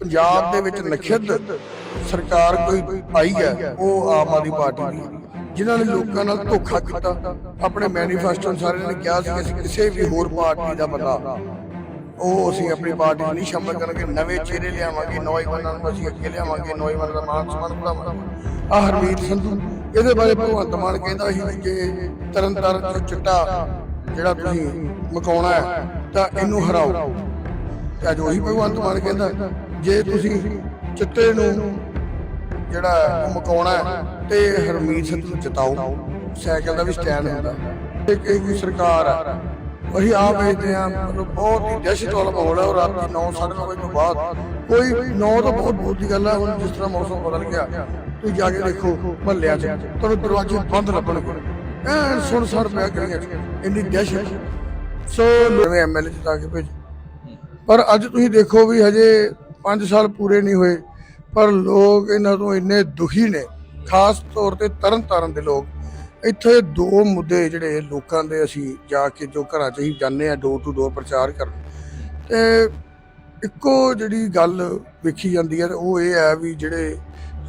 ਪੰਜਾਬ ਦੇ ਵਿੱਚ ਨਖਿੱਧ ਸਰਕਾਰ ਕੋਈ ਆਈ ਹੈ, ਉਹ ਆਮ ਆਦਮੀ ਪਾਰਟੀ ਦੀ। ਜਿਨ੍ਹਾਂ ਨੇ ਲੋਕਾਂ ਨਾਲ ਧੋਖਾ ਕੀਤਾ। ਆਪਣੇ ਮੈਨੀਫੈਸਟੋ ਸਾਰਿਆਂ ਨੇ ਕਿਹਾ ਸੀ ਕਿ ਅਸੀਂ ਕਿਸੇ ਵੀ ਹੋਰ ਪਾਰਟੀ ਦਾ ਬੰਦਾ। ਉਹ ਅਸੀਂ ਆਪਣੀ ਪਾਰਟੀ ਨਹੀਂ ਸ਼ਾਮਲ ਕਰਾਂਗੇ। ਨਵੇਂ ਚਿਹਰੇ ਲਿਆਵਾਂਗੇ, ਨੌਜਵਾਨਾਂ ਨੂੰ ਅਸੀਂ ਅੱਗੇ ਲਿਆਵਾਂਗੇ, ਨੌਜਵਾਨਾਂ ਦਾ ਮਾਨ ਸਨਮਾਨ ਵਧਾਵਾਂਗੇ। ਆ ਹਰਮੀਤ ਸੰਧੂ, ਇਹਦੇ ਬਾਰੇ ਭਗਵੰਤ ਮਾਨ ਕਹਿੰਦਾ ਸੀ ਕਿ ਜੇ ਤਰਨ ਤਾਰਨ ਤੋਂ ਚਿੱਟਾ ਜਿਹੜਾ ਤੁਸੀਂ ਮਕਾਉਣਾ ਹੈ, ਤਾਂ ਇਹਨੂੰ ਹਰਾਓ। ਤੇ ਅੱਜ ਉਹੀ ਭਗਵੰਤ ਮਾਨ ਕਹਿੰਦਾ ਜੇ ਤੁਸੀਂ ਚਿੱਟੇ ਨੂੰ ਜਿਹੜਾ ਹੈ ਤੇ ਹਰਮੀਤ ਸਿੰਘ ਨੂੰ ਜਿਤਾਓ, ਸਾਈਕਲ ਦਾ ਵੀ ਸਟੈਂਡ ਹੁੰਦਾ। ਇੱਕ ਕੋਈ ਸਰਕਾਰ ਹੈ। ਅਸੀਂ ਆਪ ਵੇਖਦੇ ਆ ਮਤਲਬ ਬਹੁਤ ਹੀ ਦਹਿਸ਼ਤ ਵਾਲਾ ਮਾਹੌਲ ਹੈ ਔਰ ਰਾਤੀ 9 9:30 ਵਜੇ ਤੋਂ ਬਾਅਦ। ਕੋਈ 9 ਤੋਂ ਬਹੁਤ ਬਹੁਤ ਦੀ ਗੱਲ ਹੈ, ਹੁਣ ਜਿਸ ਤਰ੍ਹਾਂ ਮੌਸਮ ਬਦਲ ਗਿਆ, ਤੁਸੀਂ ਜਾ ਕੇ ਦੇਖੋ ਮਹੱਲਿਆਂ 'ਚ, ਤੁਹਾਨੂੰ ਦਰਵਾਜ਼ੇ ਬੰਦ ਲੱਭਣਗੇ। ਐਨ ਸੁਣ ਸੁਣ ਪਿਆ ਗਲੀਆਂ 'ਚ, ਇੰਨੀ ਦਹਿਸ਼ਤ। ਸੋ ਨਵੇਂ ਐਮਐਲਏ ਜਿਤਾ ਕੇ ਭੇਜ ਪਰ ਅੱਜ ਤੁਸੀਂ ਦੇਖੋ ਵੀ ਹਜੇ 5 ਸਾਲ ਪੂਰੇ ਨਹੀਂ ਹੋਏ, ਪਰ ਲੋਕ ਇਹਨਾਂ ਤੋਂ ਇੰਨੇ ਦੁਖੀ ਨੇ, ਖਾਸ ਤੌਰ ਤੇ ਤਰਨ ਤਾਰਨ ਦੇ ਲੋਕ। ਇੱਥੇ ਦੋ ਮੁੱਦੇ ਜਿਹੜੇ ਲੋਕਾਂ ਦੇ ਅਸੀਂ ਜਾ ਕੇ ਜੋ ਘਰਾਂ 'ਚ ਹੀ ਜਾਂਦੇ ਆ ਡੋਰ ਟੂ ਡੋਰ ਪ੍ਰਚਾਰ ਕਰਨ। ਤੇ ਇੱਕੋ ਜਿਹੜੀ ਗੱਲ ਵੇਖੀ ਜਾਂਦੀ ਹੈ ਤੇ ਉਹ ਇਹ ਹੈ ਵੀ ਜਿਹੜੇ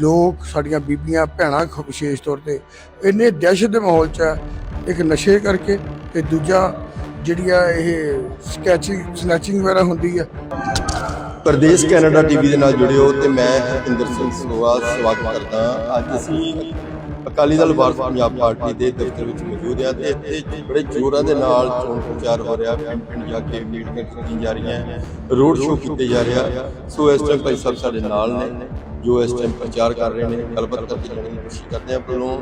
ਲੋਕ ਸਾਡੀਆਂ ਬੀਬੀਆਂ, ਭੈਣਾਂ ਖ- ਵਿਸ਼ੇਸ਼ ਤੌਰ ਤੇ ਇੰਨੇ ਦਹਿਸ਼ਤ ਦੇ ਮਾਹੌਲ 'ਚ ਹੈ, ਇੱਕ ਨਸ਼ੇ ਕਰਕੇ ਤੇ ਦੂਜਾ ਜਿਹੜੀ ਆ ਇਹ ਸਕੈਚਿੰਗ ਸਨੈਚਿੰਗ ਵਗੈਰਾ ਹੁੰਦੀ ਆ ਪ੍ਰਦੇਸ਼ ਕੈਨੇਡਾ ਟੀਵੀ ਦੇ ਨਾਲ ਜੁੜਿਓ ਤੇ ਮੈਂ ਹਰਪਿੰਦਰ ਸਿੰਘ ਸਨੋਵਾ ਸਵਾਗਤ ਕਰਦਾ। ਅੱਜ ਅਸੀਂ ਅਕਾਲੀ ਦਲ ਵਾਰਸ ਪੰਜਾਬ ਪਾਰਟੀ ਦੇ ਦਫ਼ਤਰ ਵਿੱਚ ਮੌਜੂਦ ਹਾਂ ਤੇ ਇੱਥੇ ਬੜੇ ਜ਼ੋਰਾਂ ਦੇ ਨਾਲ ਚੋਣ ਪ੍ਰਚਾਰ ਹੋ ਰਿਹਾ ਪਿੰਡ ਪਿੰਡ ਜਾ ਕੇ ਮੀਟਿੰਗਾਂ ਕੀਤੀਆਂ ਜਾ ਰਹੀਆਂ ਰੋਡ ਸ਼ੋਅ ਕੀਤੇ ਜਾ ਰਿਹਾ। ਸੋ ਇਸ ਟਾਈਮ ਭਾਈ ਸਾਹਿਬ ਸਾਡੇ ਨਾਲ ਨੇ ਜੋ ਇਸ ਟਾਈਮ ਪ੍ਰਚਾਰ ਕਰ ਰਹੇ ਨੇ ਗੱਲਬਾਤ ਕਰਕੇ ਜਾਣਨ ਦੀ ਕੋਸ਼ਿਸ਼ ਕਰਦੇ ਹਾਂ ਪਹਿਲੋਂ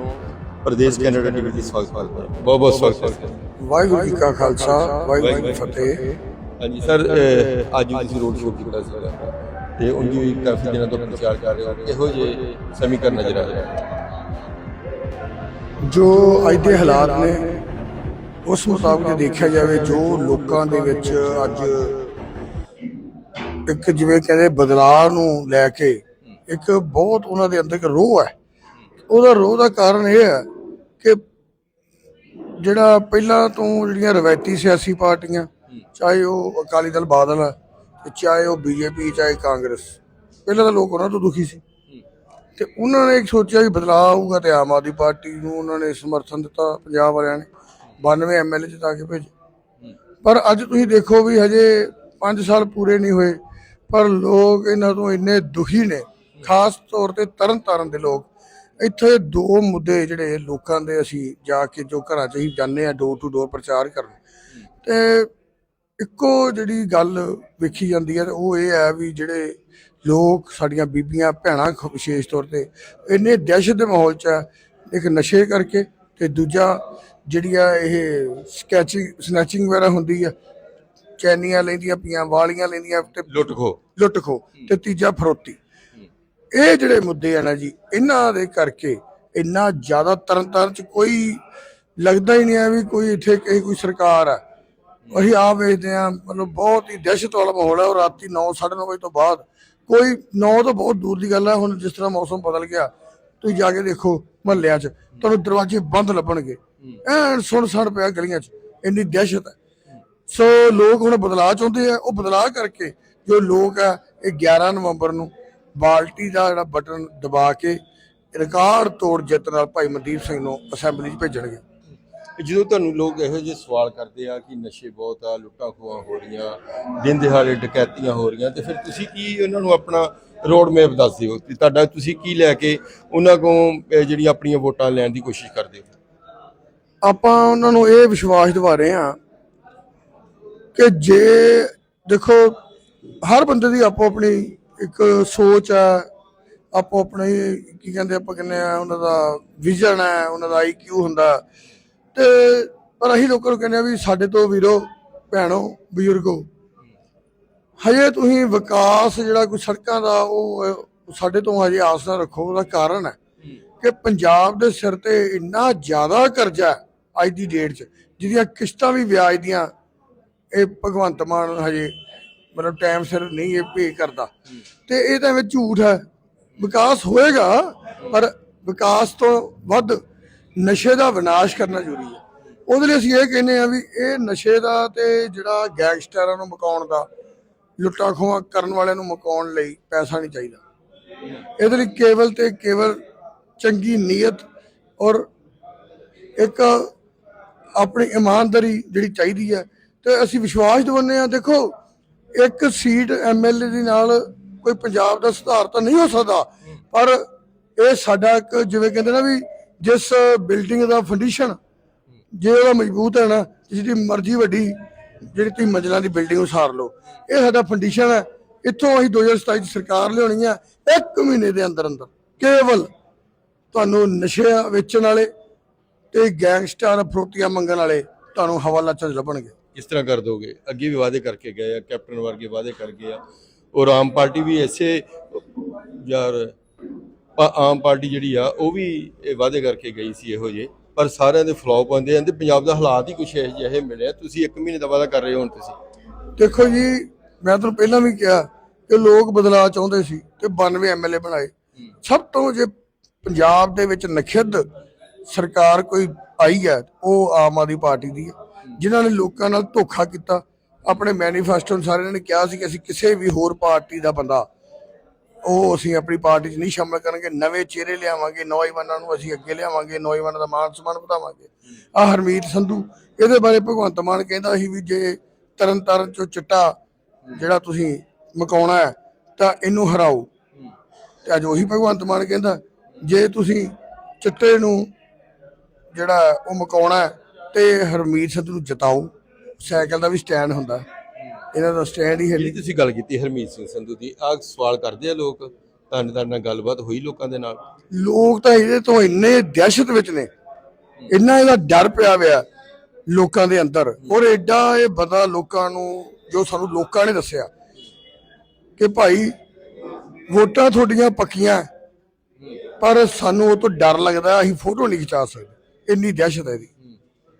ਪ੍ਰਦੇਸ਼ ਕੈਨੇਡਾ ਟੀਵੀ ਦੀ ਸਵਾਗਤ ਕਰਦੇ ਹਾਂ। ਬਹੁਤ ਬਹੁਤ ਸਵਾਗਤ ਹੈ। ਵਾਹਿਗੁਰੂ ਜੀ ਕਾ ਖਾਲਸਾ ਵਾਹਿਗੁਰੂ ਜੀ ਕੀ ਫਤਿਹ। ਹਾਂਜੀ ਸਰ ਅੱਜ ਤੁਸੀਂ ਰੋਡ ਸ਼ੋਅ ਕੀਤਾ ਸੀਗਾ ਤੇ ਉਹਦੀ ਵੀ ਕਾਫੀ ਦਿਨਾਂ ਤੋਂ ਪ੍ਰਚਾਰ ਕਰ ਰਹੇ ਹੋ। ਇਹੋ ਜਿਹੇ ਸਮੀਕਰਨ ਨਜ਼ਰ ਆ ਰਿਹਾ ਜੋ ਅੱਜ ਦੇ ਹਾਲਾਤ ਨੇ ਉਸ ਮੁਤਾਬਕ ਜੇ ਦੇਖਿਆ ਜਾਵੇ ਜੋ ਲੋਕਾਂ ਦੇ ਵਿੱਚ ਅੱਜ ਇੱਕ ਜਿਵੇਂ ਕਹਿੰਦੇ ਬਦਲਾਅ ਨੂੰ ਲੈ ਕੇ ਇੱਕ ਬਹੁਤ ਉਹਨਾਂ ਦੇ ਅੰਦਰ ਇੱਕ ਰੋਹ ਹੈ। ਉਹਦਾ ਰੋਹ ਦਾ ਕਾਰਨ ਇਹ ਹੈ ਕਿ ਜਿਹੜਾ ਪਹਿਲਾਂ ਤੋਂ ਜਿਹੜੀਆਂ ਰਵਾਇਤੀ ਸਿਆਸੀ ਪਾਰਟੀਆਂ ਚਾਹੇ ਉਹ ਅਕਾਲੀ ਦਲ ਬਾਦਲ ਹੈ ਤੇ ਚਾਹੇ ਉਹ ਬੀਜੇਪੀ ਚਾਹੇ ਕਾਂਗਰਸ। ਪਹਿਲਾਂ ਤਾਂ ਲੋਕ ਉਹਨਾਂ ਤੋਂ ਦੁਖੀ ਸੀ। ਤੇ ਉਹਨਾਂ ਨੇ ਇੱਕ ਸੋਚਿਆ ਵੀ ਬਦਲਾਅ ਆਊਗਾ ਤੇ ਆਮ ਆਦਮੀ ਪਾਰਟੀ ਨੂੰ ਉਹਨਾਂ ਨੇ ਸਮਰਥਨ ਦਿੱਤਾ ਪੰਜਾਬ ਵਾਲਿਆਂ ਨੇ। 92 ਐਮਐਲਏ ਜਿਤਾ ਕੇ ਭੇਜੇ। ਪਰ ਅੱਜ ਤੁਸੀਂ ਦੇਖੋ ਵੀ ਹਜੇ 5 ਸਾਲ ਪੂਰੇ ਨਹੀਂ ਹੋਏ ਪਰ ਲੋਕ ਇਹਨਾਂ ਤੋਂ ਇੰਨੇ ਦੁਖੀ ਨੇ। ਖਾਸ ਤੌਰ ਤੇ ਤਰਨ ਤਾਰਨ ਦੇ ਲੋਕ। ਇੱਥੇ ਦੋ ਮੁੱਦੇ ਜਿਹੜੇ ਲੋਕਾਂ ਦੇ ਅਸੀਂ ਜਾ ਕੇ ਜੋ ਘਰਾਂ 'ਚ ਹੀ ਜਾਂਦੇ ਆ ਡੋਰ ਟੂ ਡੋਰ ਪ੍ਰਚਾਰ ਕਰਨ। ਤੇ ਇੱਕੋ ਜਿਹੜੀ ਗੱਲ ਵੇਖੀ ਜਾਂਦੀ ਹੈ ਉਹ ਇਹ ਹੈ ਵੀ ਜਿਹੜੇ ਲੋਕ ਸਾਡੀਆਂ ਬੀਬੀਆਂ ਭੈਣਾਂ ਵਿਸ਼ੇਸ਼ ਤੌਰ ਤੇ ਇੰਨੇ ਦਹਿਸ਼ਤ ਦੇ ਮਾਹੌਲ 'ਚ ਹੈ ਇੱਕ ਨਸ਼ੇ ਕਰਕੇ ਤੇ ਦੂਜਾ ਜਿਹੜੀ ਆ ਇਹ ਸਕੈਚਿੰਗ ਸਨੈਚਿੰਗ ਵਗੈਰਾ ਹੁੰਦੀ ਆ ਚੈਨੀਆਂ ਲੈਂਦੀਆਂ ਪੀਆਂ ਵਾਲੀਆਂ ਲੈਂਦੀਆਂ ਤੇ ਲੁੱਟ ਖੋ ਲੁੱਟ ਖੋ ਤੇ ਤੀਜਾ ਫਰੋਤੀ। ਇਹ ਜਿਹੜੇ ਮੁੱਦੇ ਆ ਨਾ ਜੀ ਇਹਨਾਂ ਦੇ ਕਰਕੇ ਇੰਨਾ ਜ਼ਿਆਦਾ ਤਰਨ ਤਾਰਨ ਚ ਕੋਈ ਲੱਗਦਾ ਹੀ ਨਹੀਂ ਆ ਵੀ ਕੋਈ ਇੱਥੇ ਕੋਈ ਸਰਕਾਰ ਆ। ਅਸੀਂ ਆਪ ਵੇਖਦੇ ਆ ਮਤਲਬ ਬਹੁਤ ਹੀ ਦਹਿਸ਼ਤ ਵਾਲਾ ਮਾਹੌਲ ਹੈ ਔਰ ਰਾਤੀ 9 9:30 ਵਜੇ ਤੋਂ ਬਾਅਦ। ਕੋਈ 9 ਤੋਂ ਬਹੁਤ ਦੂਰ ਦੀ ਗੱਲ ਹੈ, ਹੁਣ ਜਿਸ ਤਰ੍ਹਾਂ ਮੌਸਮ ਬਦਲ ਗਿਆ, ਤੁਸੀਂ ਜਾ ਕੇ ਦੇਖੋ ਮਹੱਲਿਆਂ 'ਚ, ਤੁਹਾਨੂੰ ਦਰਵਾਜ਼ੇ ਬੰਦ ਲੱਭਣਗੇ। ਐਨ ਸੁਣ ਸੁਣ ਪਿਆ ਗਲੀਆਂ 'ਚ, ਇੰਨੀ ਦਹਿਸ਼ਤ ਹੈ। ਸੋ ਲੋਕ ਹੁਣ ਬਦਲਾਅ ਚਾਹੁੰਦੇ ਆ, ਉਹ ਬਦਲਾਅ ਕਰਕੇ ਜੋ ਲੋਕ ਆ, ਇਹ 11 ਨਵੰਬਰ ਨੂੰ ਬਾਲਟੀ ਦਾ ਜਿਹੜਾ ਬਟਨ ਦਬਾ ਕੇ ਰਿਕਾਰਡ ਤੋੜ ਜਿੱਤ ਨਾਲ ਭਾਈ ਮਨਦੀਪ ਸਿੰਘ ਨੂੰ ਅਸੈਂਬਲੀ 'ਚ ਭੇਜਣਗੇ। ਜਦੋਂ ਤੁਹਾਨੂੰ ਲੋਕ ਇਹੋ ਜਿਹੇ ਸਵਾਲ ਕਰਦੇ ਆ ਕਿ ਨਸ਼ੇ ਬਹੁਤ ਆ, ਲੁੱਟਾਂ ਖੋਹਾਂ ਹੋ ਰਹੀਆਂ, ਦਿਨ ਦਿਹਾੜੇ ਡਕੈਤੀਆਂ ਹੋ ਰਹੀਆਂ, ਤੇ ਫਿਰ ਤੁਸੀਂ ਕੀ ਉਹਨਾਂ ਨੂੰ ਆਪਣਾ ਰੋਡ ਮੈਪ ਦੱਸਦੇ ਹੋ? ਕਿ ਤੁਹਾਡਾ ਤੁਸੀਂ ਕੀ ਲੈ ਕੇ ਉਹਨਾਂ ਕੋਲ ਜਿਹੜੀ ਆਪਣੀਆਂ ਵੋਟਾਂ ਲੈਣ ਦੀ ਕੋਸ਼ਿਸ਼ ਕਰਦੇ ਹੋ? ਆਪਾਂ ਉਹਨਾਂ ਨੂੰ ਇਹ ਵਿਸ਼ਵਾਸ ਦਿਵਾ ਰਹੇ ਹਾਂ ਕਿ ਜੇ, ਦੇਖੋ, ਹਰ ਬੰਦੇ ਦੀ ਆਪੋ ਆਪਣੀ ਇੱਕ ਸੋਚ ਹੈ, ਆਪੋ ਆਪਣੇ, ਕੀ ਕਹਿੰਦੇ ਆਪਾਂ ਕਹਿੰਦੇ ਆ, ਉਹਨਾਂ ਦਾ ਵਿਜ਼ਨ ਹੈ, ਉਹਨਾਂ ਦਾ ਆਈਕਿਊ ਹੁੰਦਾ। ਤੇ ਪਰ ਅਸੀਂ ਲੋਕਾਂ ਨੂੰ ਕਹਿੰਦੇ ਆ ਵੀ ਸਾਡੇ ਤੋਂ ਵੀਰੋ, ਭੈਣੋ, ਬਜ਼ੁਰਗੋ, ਹਜੇ ਤੁਸੀਂ ਵਿਕਾਸ ਜਿਹੜਾ ਕੋਈ ਸੜਕਾਂ ਦਾ ਉਹ ਸਾਡੇ ਤੋਂ ਹਜੇ ਆਸ ਨਾ ਰੱਖੋ, ਉਹਦਾ ਕਾਰਨ ਹੈ ਕਿ ਪੰਜਾਬ ਦੇ ਸਿਰ ਤੇ ਇੰਨਾ ਜ਼ਿਆਦਾ ਕਰਜ਼ਾ ਅੱਜ ਦੀ ਡੇਟ 'ਚ, ਜਿਹਦੀਆਂ ਕਿਸ਼ਤਾਂ ਵੀ ਵਿਆਜ ਦੀਆਂ, ਇਹ ਭਗਵੰਤ ਮਾਨ ਹਜੇ ਮਤਲਬ ਟਾਈਮ ਸਿਰ ਨਹੀਂ ਇਹ ਪੇ ਕਰਦਾ। ਤੇ ਇਹ ਤਾਂ ਵਿੱਚ ਝੂਠ ਹੈ। ਵਿਕਾਸ ਹੋਏਗਾ, ਪਰ ਵਿਕਾਸ ਤੋਂ ਵੱਧ ਨਸ਼ੇ ਦਾ ਵਿਨਾਸ਼ ਕਰਨਾ ਜ਼ਰੂਰੀ ਹੈ। ਉਹਦੇ ਲਈ ਅਸੀਂ ਇਹ ਕਹਿੰਦੇ ਆ ਵੀ ਇਹ ਨਸ਼ੇ ਦਾ ਤੇ ਜਿਹੜਾ ਗੈਂਗਸਟਰਾਂ ਨੂੰ ਮਕਾਉਣ ਦਾ, ਲੁੱਟਾਂ ਖੋਹਾਂ ਕਰਨ ਵਾਲਿਆਂ ਨੂੰ ਮੁਕਾਉਣ ਲਈ ਪੈਸਾ ਨਹੀਂ ਚਾਹੀਦਾ। ਇਹਦੇ ਲਈ ਕੇਵਲ ਤੇ ਕੇਵਲ ਚੰਗੀ ਨੀਅਤ ਔਰ ਇੱਕ ਆਪਣੀ ਇਮਾਨਦਾਰੀ ਜਿਹੜੀ ਚਾਹੀਦੀ ਹੈ। ਤੇ ਅਸੀਂ ਵਿਸ਼ਵਾਸ ਦਿਵਾਉਂਦੇ ਆ ਦੇਖੋ, ਇੱਕ ਸੀਟ ਐਮਐਲਏ ਦੇ ਨਾਲ ਕੋਈ ਪੰਜਾਬ ਦਾ ਸੁਧਾਰ ਤਾਂ ਨਹੀਂ ਹੋ ਸਕਦਾ, ਪਰ ਇਹ ਸਾਡਾ ਇੱਕ ਜਿਵੇਂ ਕਹਿੰਦੇ ਨਾ ਵੀ ਜਿਸ ਬਿਲਡਿੰਗ ਦਾ ਫੰਡੀਸ਼ਨ ਜੇ ਉਹਦਾ ਮਜ਼ਬੂਤ ਹੈ ਨਾ, ਜਿਹਦੀ ਮਰਜ਼ੀ ਵੱਡੀ ਜਿਹੜੀ ਤੁਸੀਂ ਮੰਜ਼ਲਾਂ ਦੀ ਬਿਲਡਿੰਗ ਉਸਾਰ ਲਓ। ਇਹ ਸਾਡਾ ਫੰਡੀਸ਼ਨ ਹੈ। ਇੱਥੋਂ ਅਸੀਂ 2027 ਚ ਸਰਕਾਰ ਲਿਆਉਣੀ ਹੈ ਇੱਕ ਮਹੀਨੇ ਦੇ ਅੰਦਰ ਅੰਦਰ। ਕੇਵਲ ਤੁਹਾਨੂੰ ਨਸ਼ੇ ਵੇਚਣ ਵਾਲੇ ਤੇ ਗੈਂਗਸਟਰ ਫਰੋਤੀਆਂ ਮੰਗਣ ਵਾਲੇ ਤੁਹਾਨੂੰ ਹਵਾਲਾ ਚ ਲੱਭਣਗੇ। ਕਿਸ ਤਰ੍ਹਾਂ ਕਰ ਦੋਗੇ? ਅੱਗੇ ਵੀ ਵਾਅਦੇ ਕਰਕੇ ਗਏ ਆ, ਕੈਪਟਨ ਵਰਗੇ ਵਾਅਦੇ ਕਰ ਗਏ ਆ। ਔਰ ਆਮ ਪਾਰਟੀ ਵੀ ਐਸੇ ਯਾਰ ਆਮ ਪਾਰਟੀ ਜਿਹੜੀ ਆ, ਉਹ ਵੀ ਇਹ ਵਾਅਦੇ ਕਰਕੇ ਗਈ ਸੀ ਇਹੋ ਜੇ ਪਰ ਸਾਰਿਆਂ ਦੇ ਫਲॉप ਆਉਂਦੇ ਆ ਪੰਜਾਬ ਦਾ ਹਾਲਾਤ ਹੀ ਕੁਛ ਇਹੋ ਜਿਹੇ ਮਿਲਿਆ ਤੁਸੀਂ ਇੱਕ ਮਹੀਨੇ ਦਾ ਵਾਅਦਾ ਕਰ ਰਹੇ ਹੋ ਹੁਣ ਤੁਸੀਂ। ਦੇਖੋ ਜੀ, ਮੈਂ ਤੁਹਾਨੂੰ ਪਹਿਲਾਂ ਵੀ ਕਿਹਾ ਕਿ ਲੋਕ ਬਦਲਾਅ ਚਾਹੁੰਦੇ ਸੀ ਤੇ 92 ਐਮਐਲਏ ਬਣਾਏ। ਸਭ ਤੋਂ ਜੇ ਪੰਜਾਬ ਦੇ ਵਿੱਚ ਨਖਿੱਧ ਸਰਕਾਰ ਕੋਈ ਆਈ ਹੈ, ਉਹ ਆਮ ਆਦਮੀ ਪਾਰਟੀ ਦੀ ਹੈ, ਜਿਨ੍ਹਾਂ ਨੇ ਲੋਕਾਂ ਨਾਲ ਧੋਖਾ ਕੀਤਾ। ਆਪਣੇ ਮੈਨੀਫੈਸਟੋ ਸਾਰਿਆਂ ਨੇ ਕਿਹਾ ਸੀ ਕਿ ਅਸੀਂ ਕਿਸੇ ਵੀ ਹੋਰ ਪਾਰਟੀ ਦਾ ਬੰਦਾ ਉਹ ਅਸੀਂ ਆਪਣੀ ਪਾਰਟੀ 'ਚ ਨਹੀਂ ਸ਼ਾਮਲ ਕਰਾਂਗੇ ਨਵੇਂ ਚਿਹਰੇ ਲਿਆਵਾਂਗੇ, ਨੌਜਵਾਨਾਂ ਨੂੰ ਅਸੀਂ ਅੱਗੇ ਲਿਆਵਾਂਗੇ, ਨੌਜਵਾਨਾਂ ਦਾ ਮਾਣ ਸਨਮਾਨ ਵਧਾਵਾਂਗੇ। ਆ ਹਰਮੀਤ ਸੰਧੂ, ਇਹਦੇ ਬਾਰੇ ਭਗਵੰਤ ਮਾਨ ਕਹਿੰਦਾ ਸੀ ਵੀ ਜੇ ਤਰਨ ਤਾਰਨ ਚੋਂ ਚਿੱਟਾ ਜਿਹੜਾ ਤੁਸੀਂ ਮਕਾਉਣਾ ਹੈ, ਤਾਂ ਇਹਨੂੰ ਹਰਾਓ। ਤੇ ਅੱਜ ਉਹੀ ਭਗਵੰਤ ਮਾਨ ਕਹਿੰਦਾ, ਜੇ ਤੁਸੀਂ ਚਿੱਟੇ ਨੂੰ ਜਿਹੜਾ ਉਹ ਮਕਾਉਣਾ ਹੈ, ਤੇ ਹਰਮੀਤ ਸੰਧੂ ਨੂੰ ਜਿਤਾਓ। ਸਾਈਕਲ ਦਾ ਵੀ ਸਟੈਂਡ ਹੁੰਦਾ। ਇਹਨਾਂ ਦਾ ਸਟੈਂਡ ਹੀ ਹੈ ਜਿਹੜੀ ਨਹੀਂ। ਤੁਸੀਂ ਗੱਲ ਕੀਤੀ ਹਰਮੀਤ ਸਿੰਘ ਸੰਧੂ ਦੀ ਆਹ ਸਵਾਲ ਕਰਦੇ ਆ ਲੋਕ ਤੁਹਾਡੇ ਤੁਹਾਡੇ ਨਾਲ ਗੱਲਬਾਤ ਹੋਈ ਲੋਕਾਂ ਦੇ ਨਾਲ? ਲੋਕ ਤਾਂ ਇਹਦੇ ਤੋਂ ਇੰਨੇ ਦਹਿਸ਼ਤ ਵਿੱਚ ਨੇ। ਇੰਨਾ ਇਹਦਾ ਡਰ ਪਿਆ ਹੋਇਆ ਲੋਕਾਂ ਦੇ ਅੰਦਰ। ਔਰ ਐਡਾ ਇਹ ਪਤਾ ਲੋਕਾਂ ਨੂੰ ਜੋ ਸਾਨੂੰ ਲੋਕਾਂ ਨੇ ਦੱਸਿਆ ਕਿ ਭਾਈ ਵੋਟਾਂ ਤੁਹਾਡੀਆਂ ਪੱਕੀਆਂ ਪਰ ਸਾਨੂੰ ਉਹ ਤੋਂ ਡਰ ਲੱਗਦਾ ਅਸੀਂ ਫੋਟੋ ਨਹੀਂ ਖਿਚਾ ਸਕਦੇ। ਇੰਨੀ ਦਹਿਸ਼ਤ ਹੈ ਇਹਦੀ।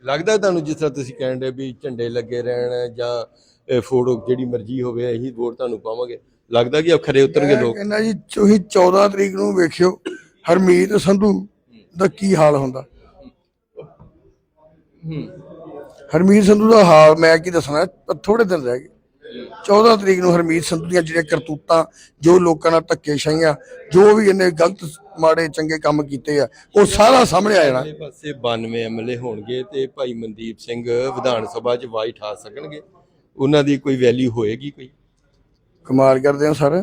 ਲੱਗਦਾ ਤੁਹਾਨੂੰ ਜਿਸ ਤਰ੍ਹਾਂ ਤੁਸੀਂ ਕਹਿੰਦੇ ਵੀ ਝੰਡੇ ਲੱਗੇ ਰਹਿਣ ਜਾਂ ਇਹ ਫੋਟੋ ਜਿਹੜੀ ਮਰਜ਼ੀ ਹੋਵੇ ਇਹੀ ਵੋਟ ਤੁਹਾਨੂੰ ਪਾਵਾਂਗੇ? ਲੱਗਦਾ ਕਿ ਖਰੇ ਉਤਰਨਗੇ ਲੋਕ? ਕਹਿੰਦਾ ਜੀ ਤੁਸੀਂ 14 ਤਰੀਕ ਨੂੰ ਵੇਖਿਓ ਹਰਮੀਤ ਸੰਧੂ ਦਾ ਕੀ ਹਾਲ ਹੁੰਦਾ? ਹਰਮੀਤ ਸੰਧੂ ਦਾ ਹਾਲ ਮੈਂ ਕੀ ਦੱਸਣਾ ਥੋੜੇ ਦਿਨ ਰਹਿ ਗਏ। 14 ਤਰੀਕ ਨੂੰ ਹਰਮੀਤ ਸੰਧੂ ਦੀਆਂ ਜਿਹੜੀਆਂ ਕਰਤੂਤਾਂ ਜੋ ਲੋਕਾਂ ਨਾਲ ਧੱਕੇਸ਼ਾਹੀਆਂ ਜੋ ਵੀ ਇਹਨੇ ਗਲਤ ਮਾੜੇ ਚੰਗੇ ਕੰਮ ਕੀਤੇ ਆ ਉਹ ਸਾਰਾ ਸਾਹਮਣੇ ਆ ਜਾਣਾ। ਅਗਲੇ ਪਾਸੇ 92 ਐਮਐਲਏ ਹੋਣਗੇ ਤੇ ਭਾਈ ਮਨਦੀਪ ਸਿੰਘ ਵਿਧਾਨ ਸਭਾ 'ਚ ਵਾਈ ਠਾ ਸਕਣਗੇ। ਉਹਨਾਂ ਦੀ ਕੋਈ ਵੈਲਿਊ ਹੋਏਗੀ ਕੋਈ? ਕਮਾਲ ਕਰਦੇ ਆ ਸਰ।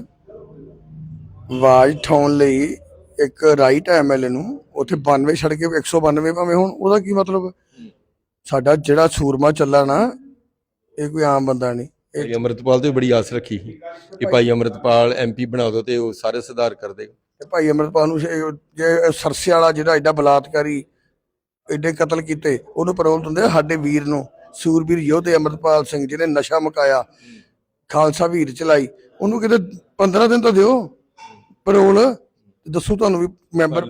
ਆਵਾਜ਼ ਠਾਉਣ ਲਈ ਇੱਕ ਰਾਈਟ ਐਮਐਲਏ ਨੂੰ ਉੱਥੇ 92 ਛੱਡ ਕੇ 192 ਭਾਵੇਂ ਹੁਣ ਉਹਦਾ ਕੀ ਮਤਲਬ? ਸਾਡਾ ਜਿਹੜਾ ਸੂਰਮਾ ਚੱਲਾ ਨਾ ਇਹ ਕੋਈ ਆਮ ਬੰਦਾ ਨਹੀਂ। ਇਹ ਭਾਈ ਅਮਰਤਪਾਲ ਤੇ ਬੜੀ ਆਸ ਰੱਖੀ ਸੀ ਕਿ ਭਾਈ ਅਮਰਤਪਾਲ ਐਮਪੀ ਬਣਾ ਦੋ ਤੇ ਉਹ ਸਾਰੇ ਸੁਧਾਰ ਕਰ ਦੇਗਾ ਤੇ ਭਾਈ ਅਮਰਪਾਲ ਨੂੰ ਸੇ- ਜੇ ਸਰਸੇ ਵਾਲਾ ਜਿਹੜਾ ਐਡਾ ਬਲਾਤਕਾਰੀ ਐਡੇ ਕਤਲ ਕੀਤੇ ਉਹਨੂੰ ਪਰੋਲ ਦਿੰਦੇ ਸਾਡੇ ਵੀਰ ਨੂੰ। ਸੂਰਬੀਰ ਯੋਧੇ ਅਮਰਪਾਲ ਸਿੰਘ ਜਿਹਨੇ ਨਸ਼ਾ ਮੁਕਾਇਆ ਖਾਲਸਾ ਵੀਰ ਚਲਾਈ ਉਹਨੂੰ ਕਿਤੇ 15 ਦਿਨ ਤਾਂ ਦਿਓ। ਪਰੋਲ ਦੱਸੋ ਤੁਹਾਨੂੰ ਵੀ ਮੈਂਬਰ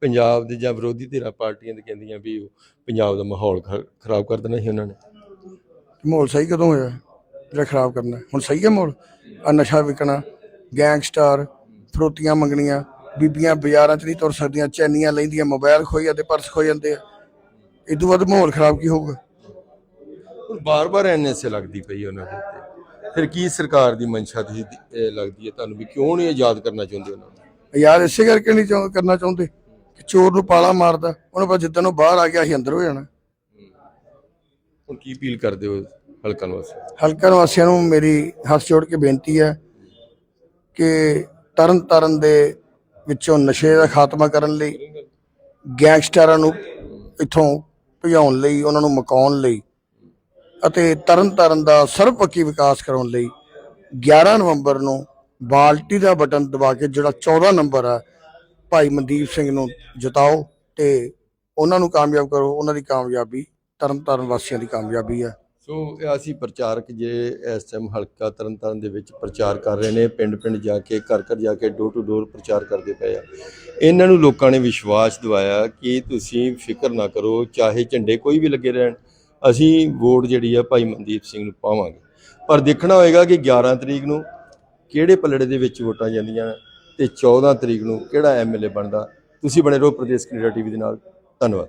ਪੰਜਾਬ ਦੇ ਜਾਂ ਵਿਰੋਧੀ ਧਿਰਾਂ ਪਾਰਟੀਆਂ ਤੇ ਕਹਿੰਦੀਆਂ ਵੀ ਉਹ ਪੰਜਾਬ ਦਾ ਮਾਹੌਲ ਖ- ਖਰਾਬ ਕਰ ਦੇਣਾ ਸੀ ਉਹਨਾਂ ਨੇ। ਮਾਹੌਲ ਸਹੀ ਕਦੋਂ ਹੋਇਆ? ਜਿਹੜਾ ਖਰਾਬ ਕਰਨਾ। ਹੁਣ ਸਹੀ ਹੈ ਮਾਹੌਲ ਆ ਨਸ਼ਾ ਵਿਕਣਾ ਗੈਂਗਸਟਰ ਫਰੋਤੀਆਂ ਮੰਗਣੀਆਂ ਬੀਬੀਆਂ ਬਾਜ਼ਾਰਾਂ 'ਚ ਨਹੀਂ ਤੁਰ ਸਕਦੀਆਂ ਚੈਨੀਆਂ ਲੈਂਦੀਆਂ ਮੋਬਾਈਲ ਖੋਈ ਜਾਂਦੇ ਪਰਸ ਖੋਈ ਜਾਂਦੇ ਆ। ਇਦੋਂ ਵੱਧ ਮਾਹੌਲ ਖਰਾਬ ਕੀ ਹੋਊਗਾ? ਹੁਣ ਬਾਰ-ਬਾਰ ਐਨਐਸਏ ਲੱਗਦੀ ਪਈ ਉਹਨਾਂ ਦੇ ਉੱਤੇ। ਫਿਰ ਕੀ ਸਰਕਾਰ ਦੀ ਮਨਸ਼ਾ ਤੁਸੀਂ ਲੱਗਦੀ ਹੈ ਤੁਹਾਨੂੰ ਵੀ ਕਿਉਂ ਨਹੀਂ ਆਜ਼ਾਦ ਕਰਨਾ ਚਾਹੁੰਦੇ ਉਹਨਾਂ ਨੂੰ? ਯਾਰ ਇਸੇ ਕਰਕੇ ਨਹੀਂ ਚਾਹੁੰ- ਕਰਨਾ ਚਾਹੁੰਦੇ ਕਿ ਚੋਰ ਨੂੰ ਪਾਲਾ ਮਾਰਦਾ। ਉਹਨੇ ਬਸ ਜਿੱਦਣ ਉਹ ਬਾਹਰ ਆ ਗਿਆ ਅਸੀਂ ਅੰਦਰ ਹੋ ਜਾਣਾ। ਹੁਣ ਕੀ ਅਪੀਲ ਕਰਦੇ ਹੋ ਹਲਕਾ ਨਿਵਾਸੀ। ਹਲਕਾ ਨਿਵਾਸੀਆਂ ਨੂੰ ਮੇਰੀ ਹੱਥ ਜੋੜ ਕੇ ਬੇਨਤੀ ਹੈ ਕਿ ਤਰਨ ਤਾਰਨ ਦੇ ਵਿੱਚੋਂ ਨਸ਼ੇ ਦਾ ਖਾਤਮਾ ਕਰਨ ਲਈ, ਗੈਂਗਸਟਰਾਂ ਨੂੰ ਇੱਥੋਂ ਭਜਾਉਣ ਲਈ, ਉਹਨਾਂ ਨੂੰ ਮਕਾਉਣ ਲਈ ਅਤੇ ਤਰਨ ਤਾਰਨ ਦਾ ਸਰਬਪੱਖੀ ਵਿਕਾਸ ਕਰਾਉਣ ਲਈ 11 ਨਵੰਬਰ ਨੂੰ ਬਾਲਟੀ ਦਾ ਬਟਨ ਦਬਾ ਕੇ, ਜਿਹੜਾ 14 ਨੰਬਰ ਹੈ ਭਾਈ ਮਨਦੀਪ ਸਿੰਘ ਨੂੰ ਜਿਤਾਓ ਤੇ ਉਹਨਾਂ ਨੂੰ ਕਾਮਯਾਬ ਕਰੋ। ਉਹਨਾਂ ਦੀ ਕਾਮਯਾਬੀ ਤਰਨ ਤਾਰਨ ਵਾਸੀਆਂ ਦੀ ਕਾਮਯਾਬੀ ਹੈ ਸੋ ਇਹ ਅਸੀਂ ਪ੍ਰਚਾਰਕ ਜੇ ਇਸ ਟਾਈਮ ਹਲਕਾ ਤਰਨਤਾਰਨ ਦੇ ਵਿੱਚ ਪ੍ਰਚਾਰ ਕਰ ਰਹੇ ਨੇ, ਪਿੰਡ-ਪਿੰਡ ਜਾ ਕੇ, ਘਰ-ਘਰ ਜਾ ਕੇ ਡੋਰ ਟੂ ਡੋਰ ਪ੍ਰਚਾਰ ਕਰਦੇ ਪਏ ਆ। ਇਹਨਾਂ ਨੂੰ ਲੋਕਾਂ ਨੇ ਵਿਸ਼ਵਾਸ ਦਿਵਾਇਆ ਕਿ ਤੁਸੀਂ ਫਿਕਰ ਨਾ ਕਰੋ, ਚਾਹੇ ਝੰਡੇ ਕੋਈ ਵੀ ਲੱਗੇ ਰਹਿਣ, ਅਸੀਂ ਵੋਟ ਜਿਹੜੀ ਆ ਭਾਈ ਮਨਦੀਪ ਸਿੰਘ ਨੂੰ ਪਾਵਾਂਗੇ। ਪਰ ਦੇਖਣਾ ਹੋਏਗਾ ਕਿ 11 ਤਰੀਕ ਨੂੰ ਕਿਹੜੇ ਪਲੜੇ ਦੇ ਵਿੱਚ ਵੋਟਾਂ ਜਾਂਦੀਆਂ ਤੇ 14 ਤਰੀਕ ਨੂੰ ਕਿਹੜਾ ਐਮਐਲਏ ਬਣਦਾ। ਤੁਸੀਂ ਬਣੇ ਰਹੋ ਪ੍ਰਦੇਸ਼ ਕੈਨੇਡਾ ਟੀਵੀ ਦੇ ਨਾਲ। ਧੰਨਵਾਦ।